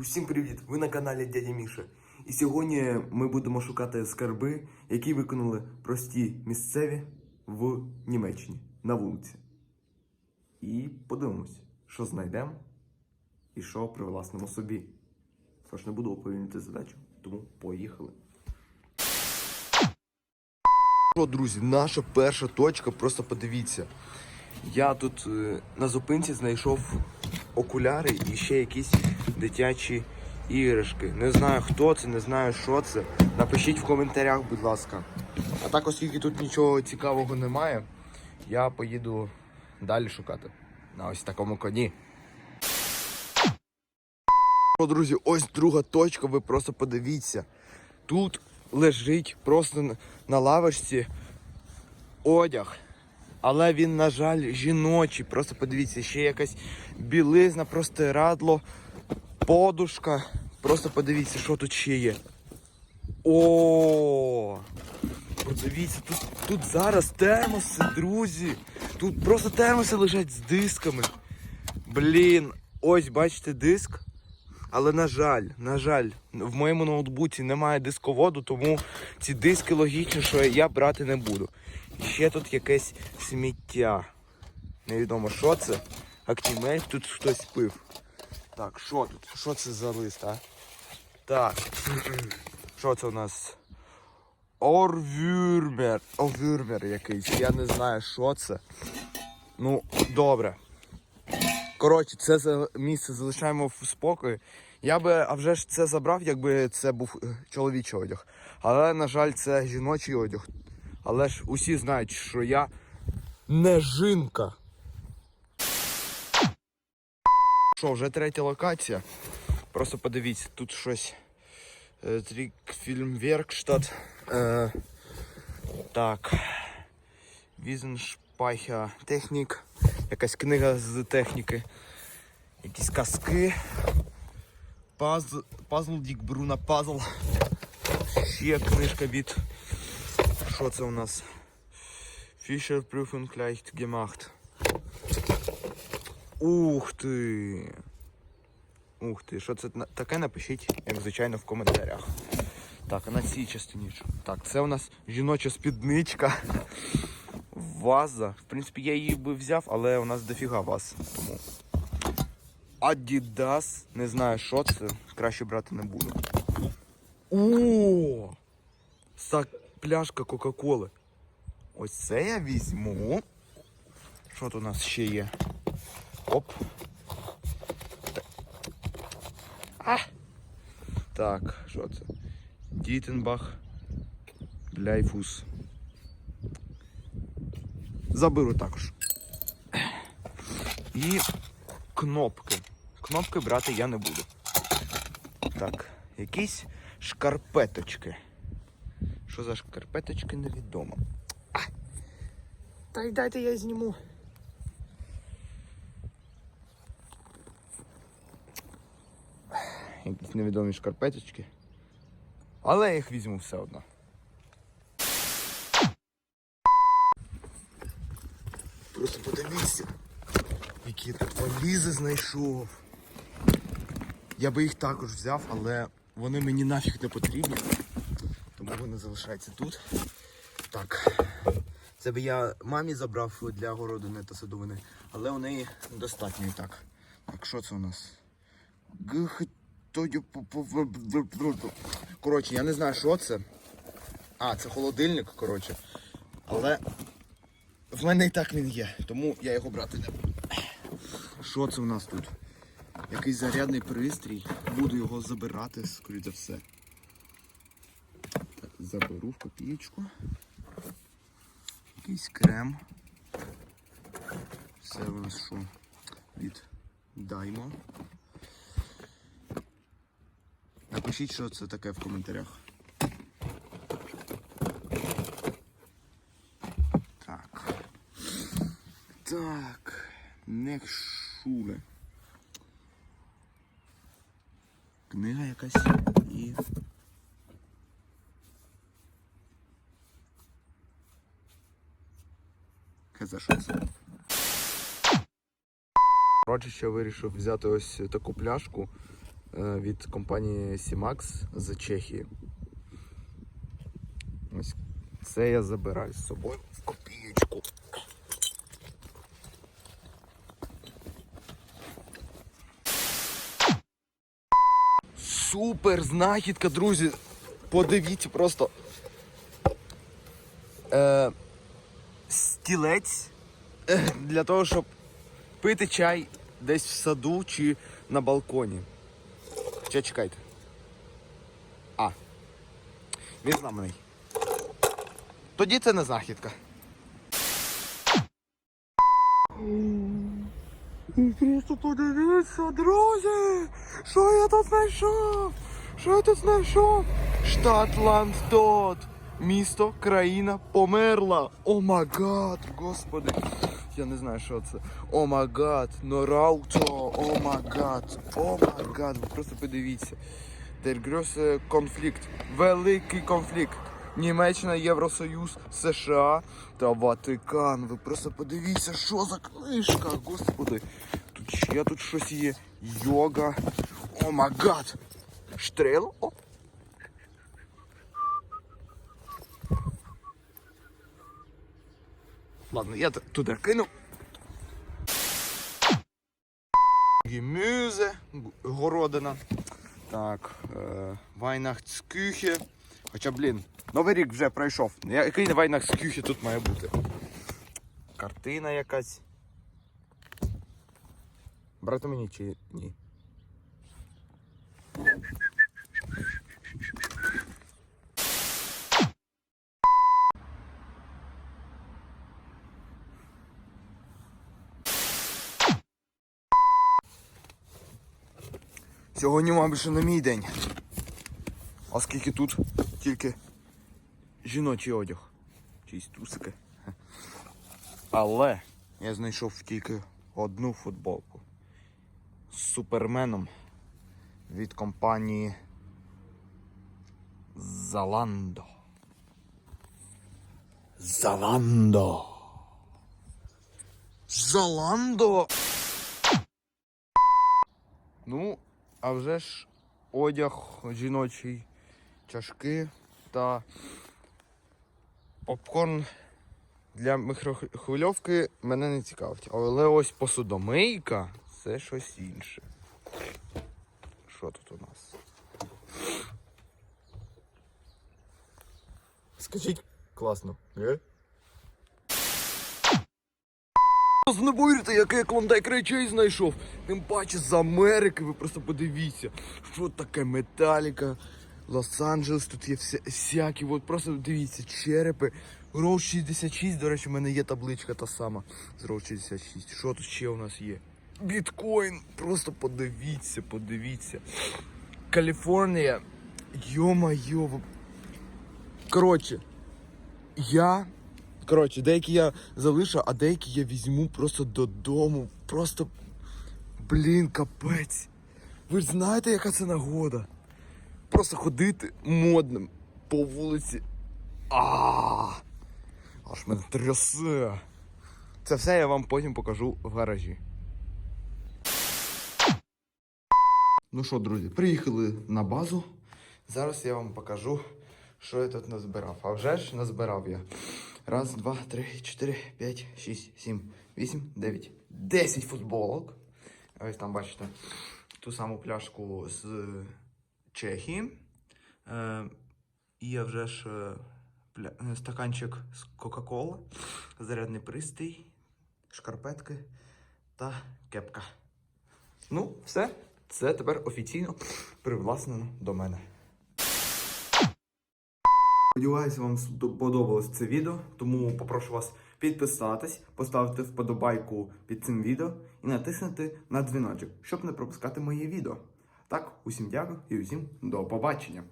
Усім привіт! Ви на каналі Дядя Міша. І сьогодні ми будемо шукати скарби, які виконали прості місцеві в Німеччині на вулиці. І подивимось, що знайдемо і що привласнимо собі. Тож не буду оповільнити задачу, тому поїхали. Що, друзі, наша перша точка, просто подивіться. Я тут е, на зупинці знайшов окуляри і ще якісь дитячі іграшки. Не знаю хто це, не знаю що це. Напишіть в коментарях, будь ласка. А так, оскільки тут нічого цікавого немає, я поїду далі шукати. На ось такому коні. О, друзі, ось друга точка, ви просто подивіться. Тут лежить просто на- лавочці одяг. Але він, на жаль, жіночий. Просто подивіться, ще якась білизна, простирадло, подушка. Просто подивіться, що тут ще є. О! Подивіться, тут, тут зараз термоси, друзі. Тут просто термоси лежать з дисками. Блін, ось бачите диск. Але на жаль, на жаль, в моєму ноутбуці немає дисководу, тому ці диски логічно, що я брати не буду. І ще тут якесь сміття. Невідомо, що це. Актімель тут хтось пив. Так, що тут? Що це за лист, а? Так. Що це у нас? Орвюрмер. Орвюрмер якийсь. Я не знаю, що це. Ну, добре. Коротше, це місце залишаємо в спокої. Я би, а вже ж це забрав, якби це був е, чоловічий одяг. Але, на жаль, це жіночий одяг. Але ж усі знають, що я не жінка. Що, вже третя локація. Просто подивіться, тут щось. Е, Трікфільмверкштат. Е, так. Візеншпайхер технік. Якась книга з техніки. Якісь казки. Пазл, пазл Дік Бруна Пазл. Ще книжка від. Що це у нас? Fischer Prüfung leicht gemacht. Ух ти! Ух ти, що це таке напишіть, як звичайно, в коментарях. Так, а на цій частині. Так, це у нас жіноча спідничка. Ваза. В принципі, я її би взяв, але у нас дофіга ваз. Тому. Adidas. Не знаю, що це. Краще брати не буду. О! Сак пляшка Кока-Коли. Ось це я візьму. Що тут у нас ще є? Оп. А! Так, що це? Дітенбах. Бляйфус. Заберу також. І кнопки. Кнопки брати я не буду. Так, якісь шкарпеточки. Що за шкарпеточки, невідомо. А! Та й дайте я зніму. Якісь невідомі шкарпеточки. Але я їх візьму все одно. Просто подивіться, які я тут валізи знайшов. Я би їх також взяв, але вони мені нафіг не потрібні. Тому вони залишаються тут. Так. Це би я мамі забрав для городу не та садовини, але у неї достатньо і так. Так, що це у нас? В- Коротше, я не знаю, що це. А, це холодильник, коротше. Але в мене і так він є, тому я його брати не буду. Що це у нас тут? Якийсь зарядний пристрій. Буду його забирати, скоріше за все. Так, заберу в копієчку. Якийсь крем. Це у нас що? Від Даймо. Напишіть, що це таке в коментарях. Так. Так. Нехшуле. Книга якась і. Каза що це? Коротше, ще вирішив взяти ось таку пляшку від компанії Simax з Чехії. Ось це я забираю з собою в копієчку. Супер знахідка, друзі. Подивіться просто. Е, стілець е, для того, щоб пити чай десь в саду чи на балконі. Ще чекайте. А. Він зламаний. Тоді це не знахідка. Просто подивіться, друзі! Що я тут знайшов? Що я тут знайшов? Штат Ландтот. Місто, країна померла. О магад, господи. Я не знаю, що це. О магад, Норауто, о магад, о магад. Ви просто подивіться. Große конфлікт. Великий конфлікт. Німеччина, Євросоюз, США та Ватикан. Ви просто подивіться, що за книжка, господи. Тут ще тут щось є. Йога. О магад. Штрел. О. Ладно, я туди кину. Гемюзе, г- городина. Так, е. Хоча, блін, Новий рік вже пройшов. Я- Який Вайнахтскюхе тут має бути? Картина якась. Брати мені чи ні? Сьогодні, мабуть, що не мій день. Оскільки тут тільки жіночий одяг. Чиїсь трусики. Але я знайшов тільки одну футболку з суперменом від компанії Zalando. Zalando. Zalando. Ну, а вже ж одяг жіночий, чашки та попкорн для микрохвильовки мене не цікавить. Але ось посудомийка це щось інше. Що тут у нас? Скажіть, класно, не? Ви не повірите, який я клондайк речей знайшов. Тим паче з Америки, ви просто подивіться. Що таке металіка, Лос-Анджелес, тут є вся, всякі, от просто дивіться, черепи. Роу 66, до речі, в мене є табличка та сама з Роу 66. Що тут ще у нас є? Біткоін, просто подивіться, подивіться. Каліфорнія. Йо-майо. Коротше, я Коротше, деякі я залишу, а деякі я візьму просто додому. Просто. Блін, капець. Ви ж знаєте, яка це нагода? Просто ходити модним по вулиці. А, Аж мене трясе. Це все я вам потім покажу в гаражі. Ну що, друзі, приїхали на базу. Зараз я вам покажу, що я тут назбирав. А вже ж назбирав я. Раз, два, три, чотири, п'ять, шість, сім, вісім, дев'ять, десять футболок. Ось там бачите ту саму пляшку з Чехії. Е, і я вже ж е, е, стаканчик з Кока-Кола, зарядний пристрій, шкарпетки та кепка. Ну, все. Це тепер офіційно привласнено до мене. Сподіваюся, вам сподобалось це відео, тому попрошу вас підписатись, поставити вподобайку під цим відео і натиснути на дзвіночок, щоб не пропускати мої відео. Так, усім дякую і усім до побачення.